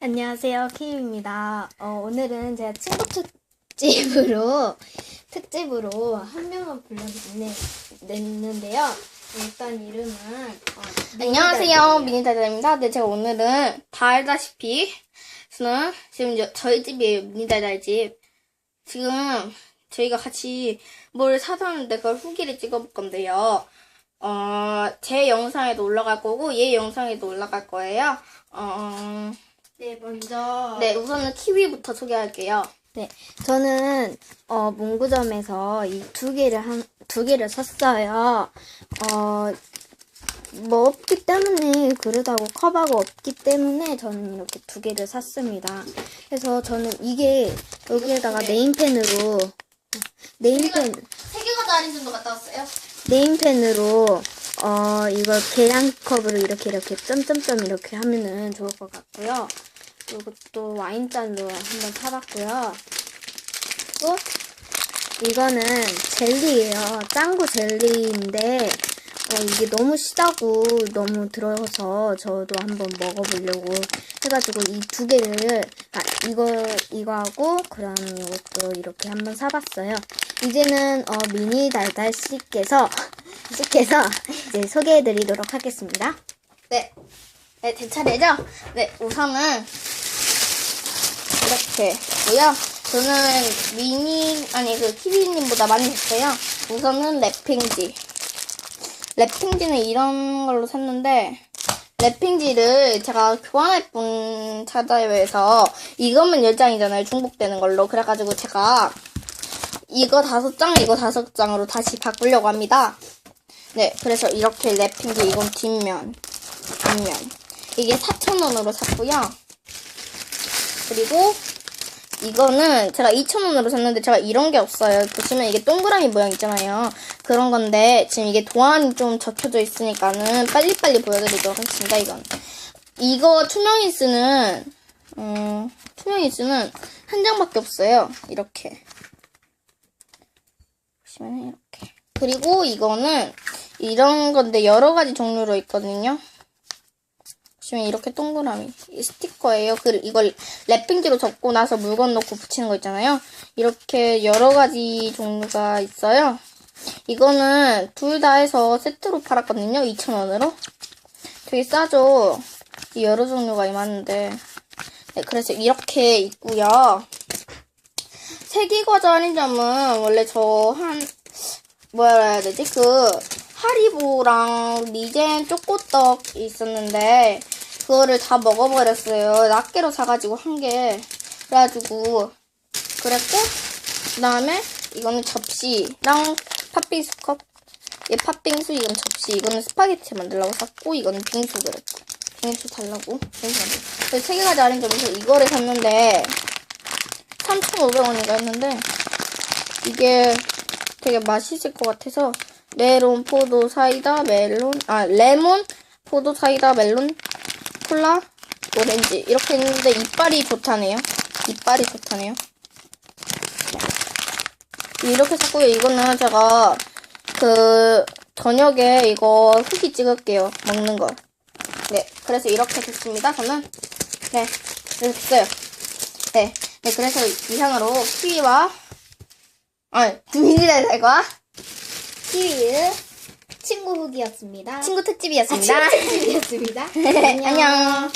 안녕하세요, 키입니다. 어, 오늘은 제가 친구 특집으로 특집으로 한 명을 불러냈는데요. 일단 이름은 어, 안녕하세요. 미니달달입니다. 네, 제가 오늘은 다 알다시피, 저는 지금 여- 저희 집이에요, 미니달달 집. 지금 저희가 같이 뭘 사서는데 그걸 후기를 찍어볼 건데요. 어, 제 영상에도 올라갈 거고, 얘 영상에도 올라갈 거예요. 어, 네, 먼저 네, 우선은 키위부터 소개할게요. 네, 저는 어, 문구점에서 이 두 개를 한 두 개를 샀어요. 어, 뭐 없기 때문에 그릇하고 컵하고 없기 때문에 저는 이렇게 두 개를 샀습니다. 그래서 저는 이게 여기에다가 네임펜으로 네임펜 세 개가 다른 정도 갔다 왔어요? 네임펜으로 어 이걸 계량컵으로 이렇게 이렇게 점점점 이렇게 하면은 좋을 것 같고요. 또 와인잔도 한번 사봤고요. 또 이거는 젤리예요. 짱구 젤리인데 어, 이게 너무 시다고 너무 들어서 저도 한번 먹어보려고 해가지고 이 두 개를 아 이거 이거하고 그다음 이것도 이렇게 한번 사봤어요. 이제는 어, 미니 달달 씨께서 씨께서 이제 소개해드리도록 하겠습니다. 네. 네, 제 차례죠? 네, 우선은 이렇게 고요. 저는 미니 아니 그 키위님보다 많이 샀어요. 우선은 랩핑지. 랩핑지는 이런 걸로 샀는데 랩핑지를 제가 교환할 분 찾아요 해서 이것만 10장이잖아요. 중복되는 걸로. 그래가지고 제가 이거 다섯 장, 이거 다섯 장으로 다시 바꾸려고 합니다. 네, 그래서 이렇게 랩핑지 이건 뒷면, 뒷면. 이게 4,000원으로 샀고요. 그리고 이거는 제가 2,000원으로 샀는데 제가 이런 게 없어요. 보시면 이게 동그라미 모양 있잖아요. 그런 건데 지금 이게 도안이 좀 적혀져 있으니까는 빨리빨리 보여드리도록 하겠습니다. 이건. 이거 투명 이스는 음, 투명 이스는 한 장밖에 없어요. 이렇게. 보시면 이렇게. 그리고 이거는 이런 건데 여러 가지 종류로 있거든요. 보시면 이렇게 동그라미 이 스티커예요. 그 이걸 랩핑지로 접고 나서 물건 넣고 붙이는 거 있잖아요. 이렇게 여러 가지 종류가 있어요. 이거는 둘 다 해서 세트로 팔았거든요. 2,000원으로. 되게 싸죠. 이 여러 종류가 많은데. 네, 그래서 이렇게 있고요. 세기과자 할인점은 원래 저 한 뭐라 해야 되지? 그 하리보랑 리젠 초코떡 있었는데 그거를 다 먹어버렸어요. 낱개로 사가지고 한 개. 그래가지고 그랬고 그 다음에 이거는 접시랑 팥빙수 컵. 얘 팥빙수 이건 접시 이거는 스파게티 만들려고 샀고 이거는 빙수 그릇. 빙수 달라고 빙수 만들. 그래서 세 개가 다른 점에서 이거를 샀는데 3,500원인가 했는데 이게 되게 맛있을 것 같아서 메론, 포도, 사이다, 멜론, 아 레몬, 포도, 사이다, 멜론, 콜라, 오렌지 이렇게 있는데 이빨이 좋다네요. 이빨이 좋다네요. 네. 이렇게 샀고요. 이거는 제가 그 저녁에 이거 후기 찍을게요. 먹는 거. 네, 그래서 이렇게 됐습니다. 저는 네, 이렇게 됐어요. 네, 네 그래서 이상으로 키위와 아 미니달달과 키위의 친구 후기였습니다. 친구 특집이었습니다. 아, 친구 특집이었습니다. 안녕.